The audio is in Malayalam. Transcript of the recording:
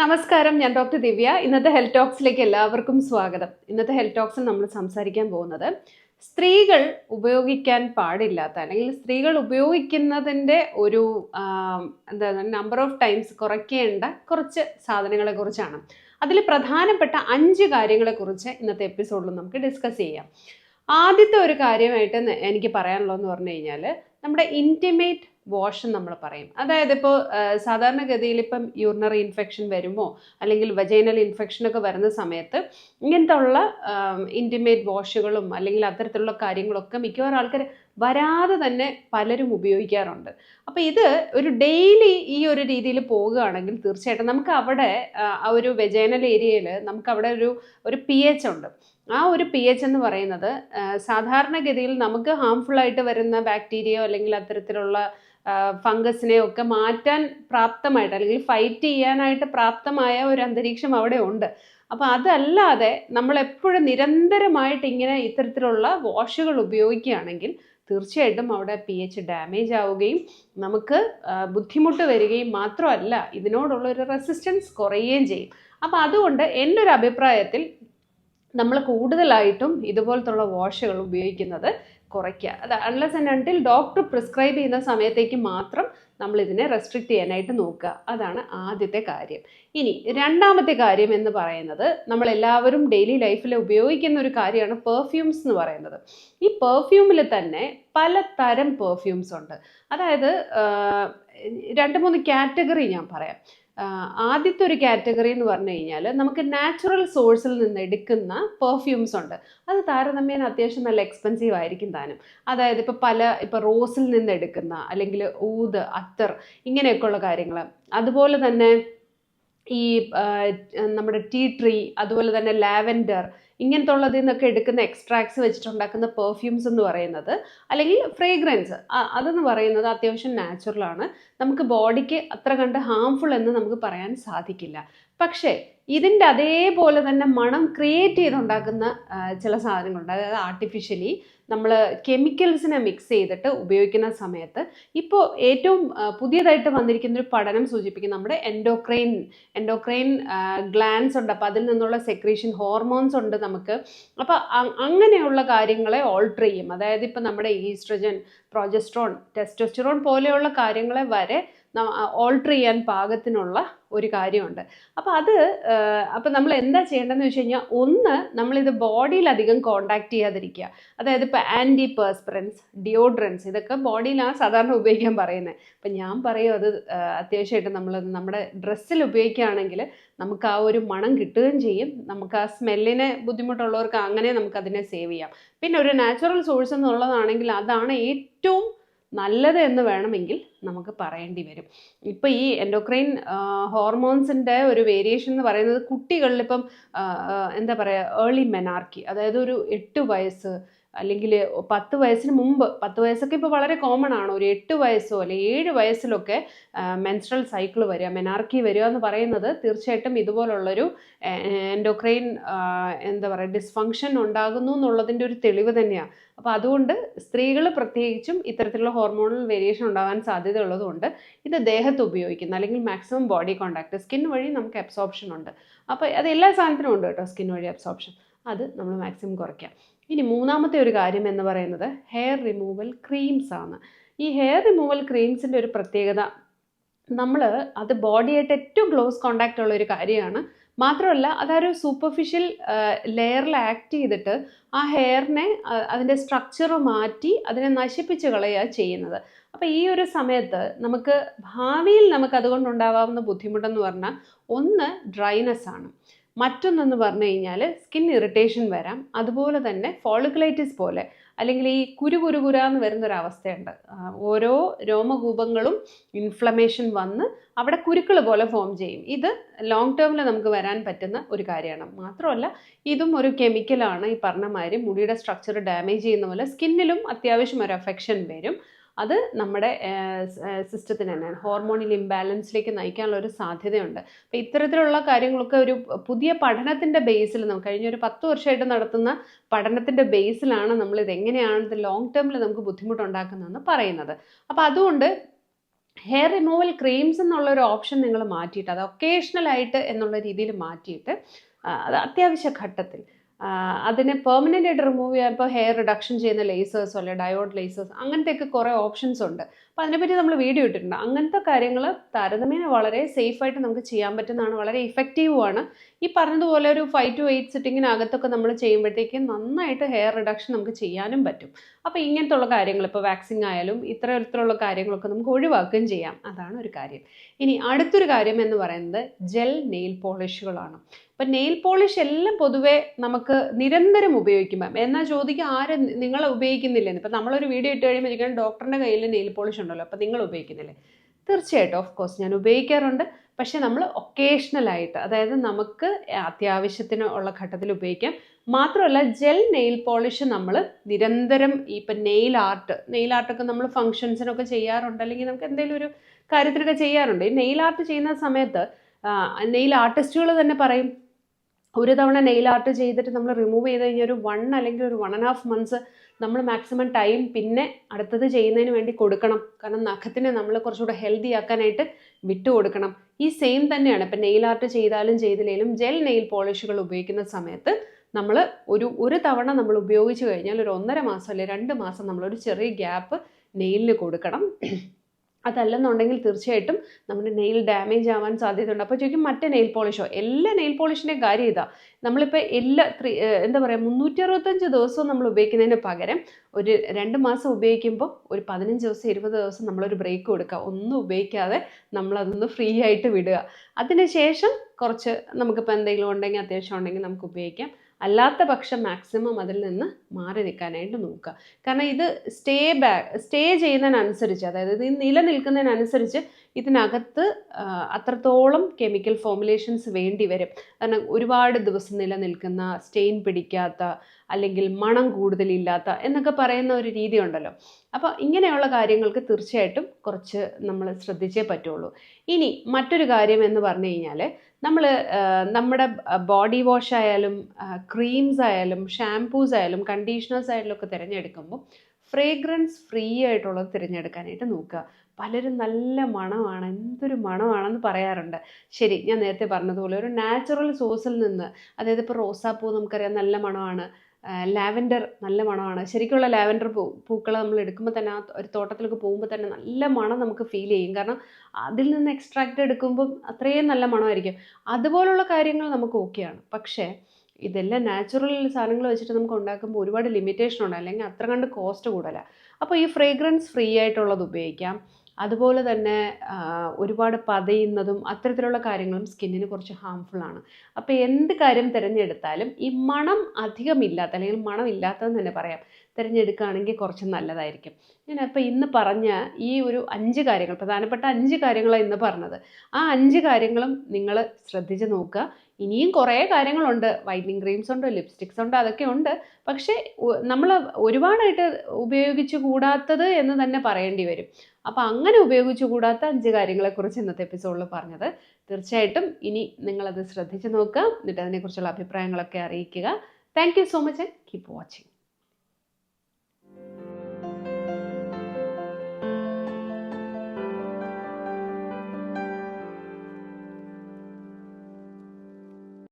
നമസ്കാരം ഞാൻ ഡോക്ടർ ദിവ്യ. ഇന്നത്തെ ഹെൽത്ത് ടോക്സിലേക്ക് എല്ലാവർക്കും സ്വാഗതം. ഇന്നത്തെ ഹെൽത്ത് ടോക്സിൽ നമ്മൾ സംസാരിക്കാൻ പോകുന്നത് സ്ത്രീകൾ ഉപയോഗിക്കാൻ പാടില്ലാത്ത അല്ലെങ്കിൽ സ്ത്രീകൾ ഉപയോഗിക്കുന്നതിന്റെ ഒരു എന്താ നമ്പർ ഓഫ് ടൈംസ് കുറയ്ക്കേണ്ട കുറച്ച് സാധനങ്ങളെ കുറിച്ചാണ്. അതിൽ പ്രധാനപ്പെട്ട അഞ്ച് കാര്യങ്ങളെക്കുറിച്ച് ഇന്നത്തെ എപ്പിസോഡിൽ നമുക്ക് ഡിസ്കസ് ചെയ്യാം. ആദ്യത്തെ ഒരു കാര്യമായിട്ട് എനിക്ക് പറയാനുള്ളതെന്ന് പറഞ്ഞു കഴിഞ്ഞാൽ നമ്മുടെ ഇന്റിമേറ്റ് വാഷ് നമ്മൾ പറയും. അതായത് ഇപ്പോൾ സാധാരണഗതിയിൽ ഇപ്പം യൂറിനറി ഇൻഫെക്ഷൻ വരുമോ അല്ലെങ്കിൽ വജൈനൽ ഇൻഫെക്ഷൻ ഒക്കെ വരുന്ന സമയത്ത് ഇങ്ങനത്തെ ഉള്ള ഇന്റിമേറ്റ് വാഷുകളും അല്ലെങ്കിൽ അത്തരത്തിലുള്ള കാര്യങ്ങളൊക്കെ മിക്കവാറും ആൾക്കാർ വരാതെ തന്നെ പലരും ഉപയോഗിക്കാറുണ്ട്. അപ്പോൾ ഇത് ഒരു ഡെയിലി ഈ ഒരു രീതിയിൽ പോവുകയാണെങ്കിൽ തീർച്ചയായിട്ടും നമുക്ക് അവിടെ ആ, ഒരു വെജൈനൽ ഏരിയയിൽ നമുക്ക് അവിടെ ഒരു ഒരു പി എച്ച് ഉണ്ട്. ആ ഒരു പി എച്ച് എന്ന് പറയുന്നത് സാധാരണഗതിയിൽ നമുക്ക് ഹാംഫുൾ ആയിട്ട് വരുന്ന ബാക്ടീരിയോ അല്ലെങ്കിൽ അത്തരത്തിലുള്ള ഫംഗസിനെ ഒക്കെ മാറ്റാൻ പ്രാപ്തമായിട്ട് അല്ലെങ്കിൽ ഫൈറ്റ് ചെയ്യാനായിട്ട് പ്രാപ്തമായ ഒരു അന്തരീക്ഷം അവിടെ ഉണ്ട്. അപ്പോൾ അതല്ലാതെ നമ്മൾ എപ്പോഴും നിരന്തരമായിട്ട് ഇങ്ങനെ ഇത്തരത്തിലുള്ള വാഷുകൾ ഉപയോഗിക്കുകയാണെങ്കിൽ തീർച്ചയായിട്ടും അവിടെ പി എച്ച് ഡാമേജ് ആവുകയും നമുക്ക് ബുദ്ധിമുട്ട് വരികയും മാത്രമല്ല ഇതിനോടുള്ള ഒരു റെസിസ്റ്റൻസ് കുറയുകയും ചെയ്യും. അപ്പോൾ അതുകൊണ്ട് എന്റെ ഒരു അഭിപ്രായത്തിൽ നമ്മൾ കൂടുതലായിട്ടും ഇതുപോലത്തുള്ള വാഷുകൾ ഉപയോഗിക്കുന്നത് കുറയ്ക്കുക. അത് unless and until doctor prescribe ചെയ്യുന്ന സമയത്തേക്ക് മാത്രം നമ്മൾ ഇതിനെ റെസ്ട്രിക്റ്റ് ചെയ്യാനായിട്ട് നോക്കുക. അതാണ് ആദ്യത്തെ കാര്യം. ഇനി രണ്ടാമത്തെ കാര്യം എന്ന് പറയുന്നത് നമ്മൾ എല്ലാവരും ഡെയിലി ലൈഫിൽ ഉപയോഗിക്കുന്ന ഒരു കാര്യമാണ് പെർഫ്യൂംസ് എന്ന് പറയുന്നത്. ഈ പെർഫ്യൂമിൽ തന്നെ പല തരം പെർഫ്യൂംസ് ഉണ്ട്. അതായത് രണ്ട് മൂന്ന് കാറ്റഗറി ഞാൻ പറയാം. ആദ്യത്തെ ഒരു കാറ്റഗറി എന്ന് പറഞ്ഞു കഴിഞ്ഞാൽ നമുക്ക് നാച്ചുറൽ സോഴ്സിൽ നിന്ന് എടുക്കുന്ന പെർഫ്യൂംസ് ഉണ്ട്. അത് താരതമ്യേന അത്യാവശ്യം നല്ല എക്സ്പെൻസീവ് ആയിരിക്കും താനും. അതായത് ഇപ്പോൾ പല ഇപ്പോൾ റോസിൽ നിന്ന് എടുക്കുന്ന അല്ലെങ്കിൽ ഊത് അത്തർ ഇങ്ങനെയൊക്കെയുള്ള കാര്യങ്ങൾ. അതുപോലെ തന്നെ ഈ നമ്മുടെ ടീ ട്രീ അതുപോലെ തന്നെ ലാവൻഡർ ഇങ്ങനത്തെ ഉള്ളതിൽ നിന്നൊക്കെ എടുക്കുന്ന എക്സ്ട്രാക്ട്സ് വെച്ചിട്ടുണ്ടാക്കുന്ന പെർഫ്യൂംസ് എന്ന് പറയുന്നത് അല്ലെങ്കിൽ ഫ്രേഗ്രൻസ് അതെന്ന് പറയുന്നത് അത്യാവശ്യം നാച്ചുറലാണ് നമുക്ക് ബോഡിക്ക് അത്ര കണ്ട് ഹാംഫുൾ എന്ന് നമുക്ക് പറയാൻ സാധിക്കില്ല. പക്ഷേ ഇതിന്റെ അതേപോലെ തന്നെ മണം ക്രിയേറ്റ് ചെയ്തുണ്ടാക്കുന്ന ചില സാധനങ്ങളുണ്ട്. അതായത് ആർട്ടിഫിഷ്യലി നമ്മൾ കെമിക്കൽസിനെ മിക്സ് ചെയ്തിട്ട് ഉപയോഗിക്കുന്ന സമയത്ത് ഇപ്പോൾ ഏറ്റവും പുതിയതായിട്ട് വന്നിരിക്കുന്ന ഒരു പഠനം സൂചിപ്പിക്കുന്ന നമ്മുടെ എൻഡോക്രൈൻ എൻഡോക്രൈൻ ഗ്ലാൻസ് ഉണ്ട്. അപ്പോൾ അതിൽ നിന്നുള്ള സെക്രീഷൻ ഹോർമോൺസ് ഉണ്ട് നമുക്ക്. അപ്പോൾ അങ്ങനെയുള്ള കാര്യങ്ങളെ ഓൾട്ടർ ചെയ്യും. അതായത് ഇപ്പോൾ നമ്മുടെ ഈസ്ട്രജൻ പ്രൊജസ്ട്രോൺ ടെസ്റ്റോസ്റ്ററോൺ പോലെയുള്ള കാര്യങ്ങളെ വരെ ഓൾട്ടർ ചെയ്യാൻ പാകത്തിനുള്ള ഒരു കാര്യമുണ്ട്. അപ്പോൾ അത് അപ്പോൾ നമ്മൾ എന്താ ചെയ്യേണ്ടതെന്ന് വെച്ച് കഴിഞ്ഞാൽ ഒന്ന് നമ്മളിത് ബോഡിയിൽ അധികം കോണ്ടാക്ട് ചെയ്യാതിരിക്കുക. അതായത് ഇപ്പോൾ ആന്റി പേഴ്സ്പ്രൻസ് ഡിയോഡ്രൻസ് ഇതൊക്കെ ബോഡിയിലാണ് സാധാരണ ഉപയോഗിക്കാൻ പറയുന്നത് അപ്പം ഞാൻ പറയും അത് അത്യാവശ്യമായിട്ട് നമ്മൾ നമ്മുടെ ഡ്രസ്സിൽ ഉപയോഗിക്കുകയാണെങ്കിൽ നമുക്ക് ആ ഒരു മണം കിട്ടുകയും ചെയ്യും. നമുക്ക് ആ സ്മെല്ലിനെ ബുദ്ധിമുട്ടുള്ളവർക്ക് അങ്ങനെ നമുക്ക് അതിനെ സേവ് ചെയ്യാം. പിന്നെ ഒരു നാച്ചുറൽ സോഴ്സ് എന്നുള്ളതാണെങ്കിൽ അതാണ് ഏറ്റവും നല്ലത് എന്ന് വേണമെങ്കിൽ നമുക്ക് പറയേണ്ടി വരും. ഇപ്പോൾ ഈ എൻഡോക്രൈൻ ഹോർമോൺസിന്റെ ഒരു വേരിയേഷൻ എന്ന് പറയുന്നത് കുട്ടികളിലിപ്പം എന്താ പറയുക ഏർലി മെനാർക്കി അതായത് ഒരു എട്ട് വയസ്സ് അല്ലെങ്കിൽ പത്ത് വയസ്സിന് മുമ്പ് പത്ത് വയസ്സൊക്കെ ഇപ്പോൾ വളരെ കോമൺ ആണ്. ഒരു എട്ട് വയസ്സോ അല്ലെങ്കിൽ ഏഴ് വയസ്സിലൊക്കെ മെൻസ്ട്രൽ സൈക്കിൾ വരിക മെനാർക്കി വരിക എന്ന് പറയുന്നത് തീർച്ചയായിട്ടും ഇതുപോലുള്ളൊരു എൻഡോക്രൈൻ എന്താ പറയുക ഡിസ്ഫങ്ഷൻ ഉണ്ടാകുന്നു എന്നുള്ളതിന്റെ ഒരു തെളിവ് തന്നെയാണ് അപ്പോൾ അതുകൊണ്ട് സ്ത്രീകൾ പ്രത്യേകിച്ചും ഇത്തരത്തിലുള്ള ഹോർമോണൽ വേരിയേഷൻ ഉണ്ടാകാൻ സാധ്യതയുള്ളതുകൊണ്ട് ഇത് ദേഹത്ത് ഉപയോഗിക്കുന്ന. അല്ലെങ്കിൽ മാക്സിമം ബോഡി കോണ്ടാക്ട് സ്കിൻ വഴി നമുക്ക് അബ്സോർപ്ഷൻ ഉണ്ട്. അപ്പോൾ അത് എല്ലാ സാധനത്തിനും ഉണ്ട് കേട്ടോ സ്കിൻ വഴി അബ്സോർപ്ഷൻ അത് നമ്മൾ മാക്സിമം കുറയ്ക്കാം. ഇനി മൂന്നാമത്തെ ഒരു കാര്യം എന്ന് പറയുന്നത് ഹെയർ റിമൂവൽ ക്രീംസ് ആണ്. ഈ ഹെയർ റിമൂവൽ ക്രീംസിന്റെ ഒരു പ്രത്യേകത നമ്മൾ അത് ബോഡിയായിട്ട് ഏറ്റവും ക്ലോസ് കോണ്ടാക്റ്റ് ഉള്ള ഒരു കാര്യമാണ്. മാത്രമല്ല അതൊരു സൂപ്പർഫിഷ്യൽ ലെയറിൽ ആക്ട് ചെയ്തിട്ട് ആ ഹെയറിനെ അതിന്റെ സ്ട്രക്ചർ മാറ്റി അതിനെ നശിപ്പിച്ച് കളയുക ചെയ്യുന്നത്. അപ്പോൾ ഈ ഒരു സമയത്ത് നമുക്ക് ഭാവിയിൽ നമുക്ക് അതുകൊണ്ടുണ്ടാവാവുന്ന ബുദ്ധിമുട്ടെന്ന് പറഞ്ഞാൽ ഒന്ന് ഡ്രൈനെസ് ആണ്. മറ്റൊന്നെന്ന് പറഞ്ഞു കഴിഞ്ഞാൽ സ്കിൻ ഇറിറ്റേഷൻ വരാം. അതുപോലെ തന്നെ ഫോളിക്കുലൈറ്റിസ് പോലെ. അല്ലെങ്കിൽ ഈ കുരു കുരു കുരാന്ന് വരുന്ന ഒരു അവസ്ഥയുണ്ട് ആ, ഓരോ രോമകൂപങ്ങളും ഇൻഫ്ലമേഷൻ വന്ന് അവിടെ കുരുക്കൾ പോലെ ഫോം ചെയ്യും. ഇത് ലോങ് ടേമിൽ നമുക്ക് വരാൻ പറ്റുന്ന ഒരു കാര്യമാണ്. മാത്രമല്ല ഇതും ഒരു കെമിക്കലാണ് ഈ പറഞ്ഞ മാതിരി മുടിയുടെ സ്ട്രക്ചർ ഡാമേജ് ചെയ്യുന്ന പോലെ സ്കിന്നിലും അത്യാവശ്യം ഒരു അഫെക്ഷൻ വരും. അത് നമ്മുടെ സിസ്റ്റത്തിന് തന്നെ ഹോർമോണിൽ ഇംബാലൻസിലേക്ക് നയിക്കാനുള്ള ഒരു സാധ്യതയുണ്ട്. അപ്പോൾ ഇത്തരത്തിലുള്ള കാര്യങ്ങളൊക്കെ ഒരു പുതിയ പഠനത്തിന്റെ ബേസിൽ നമുക്ക് കഴിഞ്ഞ ഒരു പത്ത് വർഷമായിട്ട് നടത്തുന്ന പഠനത്തിന്റെ ബേസിലാണ് നമ്മൾ ഇതെങ്ങനെയാണ് ഇത് ലോങ് ടേമിൽ നമുക്ക് ബുദ്ധിമുട്ടുണ്ടാക്കുന്നതെന്ന് പറയുന്നത്. അപ്പോൾ അതുകൊണ്ട് ഹെയർ റിമൂവൽ ക്രീംസ് എന്നുള്ള ഒരു ഓപ്ഷൻ നിങ്ങൾ മാറ്റിയിട്ട് അത് ഒക്കേഷണലായിട്ട് എന്നുള്ള രീതിയിൽ മാറ്റിയിട്ട് അത് അത്യാവശ്യ ഘട്ടത്തിൽ അതിനെ പെർമനന്റ് ആയിട്ട് റിമൂവ് ചെയ്യാൻ ഇപ്പോൾ ഹെയർ റിഡക്ഷൻ ചെയ്യുന്ന ലേസേഴ്സോ അല്ലെ ഡയോഡ് ലേസേഴ്സ് അങ്ങനത്തെയൊക്കെ കുറേ ഓപ്ഷൻസ് ഉണ്ട്. അപ്പോൾ അതിനെപ്പറ്റി നമ്മൾ വീഡിയോ ഇട്ടിട്ടുണ്ട്. അങ്ങനത്തെ കാര്യങ്ങൾ താരതമ്യേന വളരെ സേഫായിട്ട് നമുക്ക് ചെയ്യാൻ പറ്റുന്നതാണ് വളരെ ഇഫക്റ്റീവുമാണ് ഈ പറഞ്ഞതുപോലെ ഒരു ഫൈവ് ടു എയ്റ്റ് സിറ്റിങ്ങിനകത്തൊക്കെ നമ്മൾ ചെയ്യുമ്പോഴത്തേക്ക് നന്നായിട്ട് ഹെയർ റിഡക്ഷൻ നമുക്ക് ചെയ്യാനും പറ്റും. അപ്പോൾ ഇങ്ങനത്തുള്ള കാര്യങ്ങൾ ഇപ്പോൾ വാക്സിൻ ആയാലും ഇത്തരത്തിലുള്ള കാര്യങ്ങളൊക്കെ നമുക്ക് ഒഴിവാക്കുകയും ചെയ്യാം. അതാണ് ഒരു കാര്യം. ഇനി അടുത്തൊരു കാര്യം എന്ന് പറയുന്നത് ജെൽ നെയിൽ പോളിഷുകളാണ് അപ്പം നെയിൽ പോളിഷ് എല്ലാം പൊതുവേ നമുക്ക് നിരന്തരം ഉപയോഗിക്കുമ്പം എന്നാൽ ചോദിക്കുക ആരും നിങ്ങൾ ഉപയോഗിക്കുന്നില്ലെന്ന്. ഇപ്പം നമ്മളൊരു വീഡിയോ ഇട്ട് കഴിയുമ്പോൾ ഡോക്ടറിന്റെ കയ്യിൽ നെയിൽ പോളിഷ് ഉണ്ടല്ലോ അപ്പോൾ നിങ്ങൾ ഉപയോഗിക്കുന്നില്ലേ? തീർച്ചയായിട്ടും ഓഫ് കോഴ്സ് ഞാൻ ഉപയോഗിക്കാറുണ്ട്. പക്ഷെ നമ്മൾ ഒക്കേഷണലായിട്ട് അതായത് നമുക്ക് അത്യാവശ്യത്തിന് ഉള്ള ഘട്ടത്തിൽ ഉപയോഗിക്കാം. മാത്രമല്ല ജെൽ നെയിൽ പോളിഷ് നമ്മൾ നിരന്തരം ഇപ്പം നെയിൽ ആർട്ട് നെയിൽ ആർട്ടൊക്കെ നമ്മൾ ഫങ്ഷൻസിനൊക്കെ ചെയ്യാറുണ്ട്. അല്ലെങ്കിൽ നമുക്ക് എന്തെങ്കിലും ഒരു കാര്യത്തിനൊക്കെ ചെയ്യാറുണ്ട്. ഈ നെയിൽ ആർട്ട് ചെയ്യുന്ന സമയത്ത് നെയിൽ ആർട്ടിസ്റ്റുകൾ തന്നെ പറയും ഒരു തവണ നെയിൽ ആർട്ട് ചെയ്തിട്ട് നമ്മൾ റിമൂവ് ചെയ്ത് കഴിഞ്ഞാൽ ഒരു വൺ അല്ലെങ്കിൽ ഒരു വൺ ആൻഡ് ഹാഫ് മന്ത്സ് നമ്മൾ മാക്സിമം ടൈം പിന്നെ അടുത്തത് ചെയ്യുന്നതിന് വേണ്ടി കൊടുക്കണം. കാരണം നഖത്തിനെ നമ്മൾ കുറച്ചുകൂടെ ഹെൽത്തി ആക്കാനായിട്ട് വിട്ടു കൊടുക്കണം. ഈ സെയിം തന്നെയാണ് ഇപ്പം നെയിൽ ആർട്ട് ചെയ്താലും ചെയ്തില്ലെങ്കിലും ജെൽ നെയിൽ പോളിഷുകൾ ഉപയോഗിക്കുന്ന സമയത്ത് നമ്മൾ ഒരു ഒരു തവണ നമ്മൾ ഉപയോഗിച്ച് കഴിഞ്ഞാൽ ഒരു ഒന്നര മാസം അല്ലെങ്കിൽ രണ്ട് മാസം നമ്മളൊരു ചെറിയ ഗ്യാപ്പ് നെയിലിന് കൊടുക്കണം. അതല്ലെന്നുണ്ടെങ്കിൽ തീർച്ചയായിട്ടും നമ്മുടെ നെയിൽ ഡാമേജ് ആവാൻ സാധ്യതയുണ്ട്. അപ്പോൾ ചോദിക്കും മറ്റേ നെയിൽ പോളിഷോ എല്ലാ നെയിൽ പോളിഷിന്റെ കാര്യം ഇതാ. നമ്മളിപ്പോൾ എല്ലാ എന്താ പറയുക മുന്നൂറ്റി അറുപത്തഞ്ച് ദിവസവും നമ്മൾ ഉപയോഗിക്കുന്നതിന് പകരം ഒരു രണ്ട് മാസം ഉപയോഗിക്കുമ്പോൾ ഒരു പതിനഞ്ച് ദിവസം ഇരുപത് ദിവസം നമ്മളൊരു ബ്രേക്ക് കൊടുക്കുക. ഒന്നും ഉപയോഗിക്കാതെ നമ്മളതൊന്ന് ഫ്രീ ആയിട്ട് വിടുക. അതിനുശേഷം കുറച്ച് നമുക്കിപ്പോൾ എന്തെങ്കിലും ഉണ്ടെങ്കിൽ അത്യാവശ്യം ഉണ്ടെങ്കിൽ നമുക്ക് ഉപയോഗിക്കാം. അല്ലാത്ത പക്ഷം മാക്സിമം അതിൽ നിന്ന് മാറി നിൽക്കാനായിട്ട് നോക്കുക. കാരണം ഇത് സ്റ്റേ ബാക്ക് സ്റ്റേ ചെയ്യുന്നതിനനുസരിച്ച് അതായത് ഇത് നിലനിൽക്കുന്നതിനനുസരിച്ച് ഇതിനകത്ത് അത്രത്തോളം കെമിക്കൽ ഫോമുലേഷൻസ് വേണ്ടി വരും. കാരണം ഒരുപാട് ദിവസം നിലനിൽക്കുന്ന സ്റ്റെയിൻ പിടിക്കാത്ത അല്ലെങ്കിൽ മണം കൂടുതലില്ലാത്ത എന്നൊക്കെ പറയുന്ന ഒരു രീതി ഉണ്ടല്ലോ അപ്പോൾ ഇങ്ങനെയുള്ള കാര്യങ്ങൾക്ക് തീർച്ചയായിട്ടും കുറച്ച് നമ്മൾ ശ്രദ്ധിച്ചേ പറ്റുള്ളൂ. ഇനി മറ്റൊരു കാര്യം എന്ന് പറഞ്ഞു കഴിഞ്ഞാൽ നമ്മൾ നമ്മുടെ ബോഡി വാഷ് ആയാലും ക്രീംസ് ആയാലും ഷാംപൂസ് ആയാലും കണ്ടീഷണേഴ്സ് ആയാലും ഒക്കെ തിരഞ്ഞെടുക്കുമ്പോൾ ഫ്രേഗ്രൻസ് ഫ്രീ ആയിട്ടുള്ളത് തിരഞ്ഞെടുക്കാനായിട്ട് നോക്കുക. പലരും നല്ല മണമാണ് എന്തൊരു മണമാണെന്ന് പറയാറുണ്ട്. ശരി ഞാൻ നേരത്തെ പറഞ്ഞതുപോലെ ഒരു നാച്ചുറൽ സോഴ്സിൽ നിന്ന് അതായത് ഇപ്പോൾ റോസാപ്പൂ നമുക്കറിയാം നല്ല മണമാണ് ലാവൻഡർ നല്ല മണമാണ്. ശരിക്കുള്ള ലാവൻഡർ പൂ പൂക്കൾ നമ്മൾ എടുക്കുമ്പോൾ തന്നെ ആ ഒരു തോട്ടത്തിലൊക്കെ പോകുമ്പോൾ തന്നെ നല്ല മണം നമുക്ക് ഫീൽ ചെയ്യും. കാരണം അതിൽ നിന്ന് എക്സ്ട്രാക്റ്റ് എടുക്കുമ്പം അത്രയും നല്ല മണമായിരിക്കും. അതുപോലുള്ള കാര്യങ്ങൾ നമുക്ക് ഓക്കെയാണ് പക്ഷേ ഇതെല്ലാം നാച്ചുറൽ സാധനങ്ങൾ വെച്ചിട്ട് നമുക്ക് ഉണ്ടാക്കുമ്പോൾ ഒരുപാട് ലിമിറ്റേഷൻ ഉണ്ട്. അല്ലെങ്കിൽ അത്ര കണ്ട് കോസ്റ്റ് കൂടുതലാണ് അപ്പോൾ ഈ ഫ്രേഗ്രൻസ് ഫ്രീ ആയിട്ടുള്ളത് ഉപയോഗിക്കാം. അതുപോലെ തന്നെ ഒരുപാട് പതയുന്നതും അത്തരത്തിലുള്ള കാര്യങ്ങളും സ്കിന്നിന് കുറച്ച് ഹാംഫുൾ ആണ്. അപ്പോൾ എന്ത് കാര്യം തിരഞ്ഞെടുത്താലും ഈ മണം അധികമില്ലാത്ത അല്ലെങ്കിൽ മണം ഇല്ലാത്തതെന്ന് തന്നെ പറയാം തിരഞ്ഞെടുക്കുകയാണെങ്കിൽ കുറച്ച് നല്ലതായിരിക്കും. ഞാൻ അപ്പോൾ ഇന്ന് പറഞ്ഞ ഈ ഒരു അഞ്ച് കാര്യങ്ങൾ പ്രധാനപ്പെട്ട അഞ്ച് കാര്യങ്ങളാണ് ഇന്ന് പറഞ്ഞത്. ആ അഞ്ച് കാര്യങ്ങളും നിങ്ങൾ ശ്രദ്ധിച്ച് നോക്കുക. ഇനിയും കുറേ കാര്യങ്ങളുണ്ട്. വൈറ്റനിങ് ക്രീംസ് ഉണ്ട് ലിപ്സ്റ്റിക്സ് ഉണ്ട് അതൊക്കെ ഉണ്ട്. പക്ഷേ നമ്മൾ ഒരുപാടായിട്ട് ഉപയോഗിച്ചു കൂടാത്തത് എന്ന് തന്നെ പറയേണ്ടി വരും. അപ്പോൾ അങ്ങനെ ഉപയോഗിച്ചു കൂടാത്ത അഞ്ച് കാര്യങ്ങളെക്കുറിച്ച് ഇന്നത്തെ എപ്പിസോഡിൽ പറഞ്ഞത്. തീർച്ചയായിട്ടും ഇനി നിങ്ങളത് ശ്രദ്ധിച്ചു നോക്കുക. എന്നിട്ട് അതിനെക്കുറിച്ചുള്ള അഭിപ്രായങ്ങളൊക്കെ അറിയിക്കുക. Thank you so much and keep watching